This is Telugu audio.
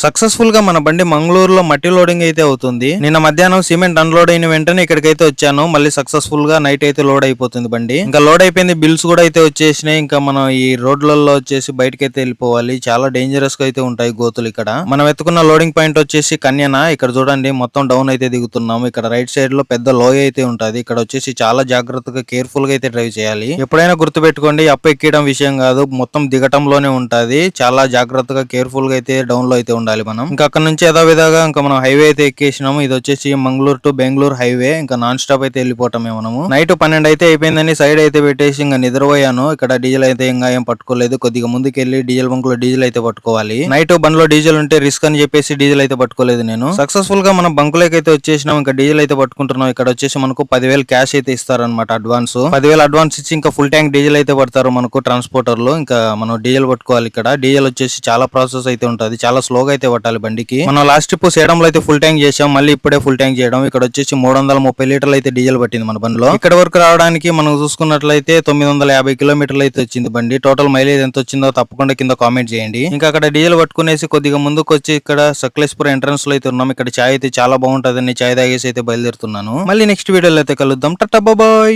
సక్సెస్ఫుల్గా మన బండి మంగళూరులో మట్టి లోడింగ్ అయితే అవుతుంది. నిన్న మధ్యాహ్నం సిమెంట్ అన్లోడ్ అయిన వెంటనే ఇక్కడికైతే వచ్చాను. మళ్ళీ సక్సెస్ఫుల్గా నైట్ అయితే లోడ్ అయిపోతుంది బండి. ఇంకా లోడ్ అయిపోయింది బిల్స్ కూడా అయితే వచ్చేసినాయి. ఇంకా మనం ఈ రోడ్లలో వచ్చేసి బయటకి అయితే వెళ్ళిపోవాలి. చాలా డేంజరస్గా అయితే ఉంటాయి గోతులు ఇక్కడ. మనం ఎత్తుకున్న లోడింగ్ పాయింట్ వచ్చేసి కన్యన? ఇక్కడ చూడండి మొత్తం డౌన్ అయితే దిగుతున్నాము ఇక్కడ రైట్ సైడ్లో పెద్ద లోయ అయితే ఉంటుంది. ఇక్కడ వచ్చేసి చాలా జాగ్రత్తగా కేర్ఫుల్గా అయితే డ్రైవ్ చేయాలి. ఎప్పుడైనా గుర్తు పెట్టుకోండి ఎక్కడం విషయం కాదు. మొత్తం దిగటంలోనే ఉంటుంది. చాలా జాగ్రత్తగా కేర్ఫుల్గా అయితే డౌన్లో అయితే ఉండాలి మనం. ఇంకా అక్కడ నుంచి యథావిధిగా ఇంకా మనం హైవే అయితే ఎక్కేసినాము. ఇది వచ్చేసి మంగళూరు టు బెంగళూరు హైవే. ఇంకా నాన్ స్టాప్ అయితే వెళ్ళిపోవటమే మనము. నైట్ పన్నెండు అయితే అయిపోయిందని సైడ్ అయితే పెట్టేసి ఇంకా నిద్రపోయాను. ఇక్కడ డీజిల్ అయితే ఇంకా ఏం పట్టుకోలేదు. కొద్దిగా ముందుకు వెళ్ళి డీజిల్ బంక్లో డీజిల్ అయితే పట్టుకోవాలి. నైట్ బండ్లో డీజిల్ ఉంటే రిస్క్ అని చెప్పేసి డీజిల్ అయితే పట్టుకోలేదు నేను. సక్సెస్ఫుల్గా మనం బంకులోకి అయితే వచ్చేసినాం. ఇంకా డీజిల్ అయితే పట్టుకుంటున్నాం. ఇక్కడ వచ్చేసి మనకు పదివేలు క్యాష్ అయితే ఇస్తారనమాట అడ్వాన్స్. పదివేలు అడ్వాన్స్ ఇచ్చి ఇంకా ఫుల్ ట్యాంక్ డీజిల్ అయితే పడతారు మనకు ట్రాన్స్పోర్టర్లో ఇంకా మనం డీజిల్ పట్టుకోవాలి ఇక్కడ. డీజిల్ వచ్చేసి చాలా ప్రాసెస్ అయితే ఉంటుంది. చాలా స్లోగా అయితే పట్టాలి బండికి. మనం లాస్ట్ ట్రిప్ సేడంలో అయితే ఫుల్ ట్యాంక్ చేసాం మళ్ళీ ఇప్పుడే ఫుల్ ట్యాంక్ చేయడం. ఇక్కడ వచ్చేసి మూడు వందల ముప్పై లీటర్లు అయితే డీజిల్ పట్టింది మన బండిలో. ఇక్కడ వరకు రావడానికి మనం చూసుకున్నట్లయితే తొమ్మిది వందల యాభై కిలోమీటర్లు అయితే వచ్చింది బండి. టోటల్ మైలేజ్ ఎంత వచ్చిందో తప్పకుండా కింద కామెంట్ చేయండి. ఇంకా అక్కడ డీజిల్ పట్టుకునేసి కొద్దిగా ముందుకు వచ్చి ఇక్కడ సక్లేశ్పుర ఎంట్రన్స్లో అయితే ఉన్నాం. ఇక్కడ చాయ్ అయితే చాలా బాగుంటుందని చాయ్ తాగేసి అయితే బయలుదేరుతున్నాను. మళ్ళీ నెక్స్ట్ వీడియోలో అయితే కలుద్దాం. Tata bye.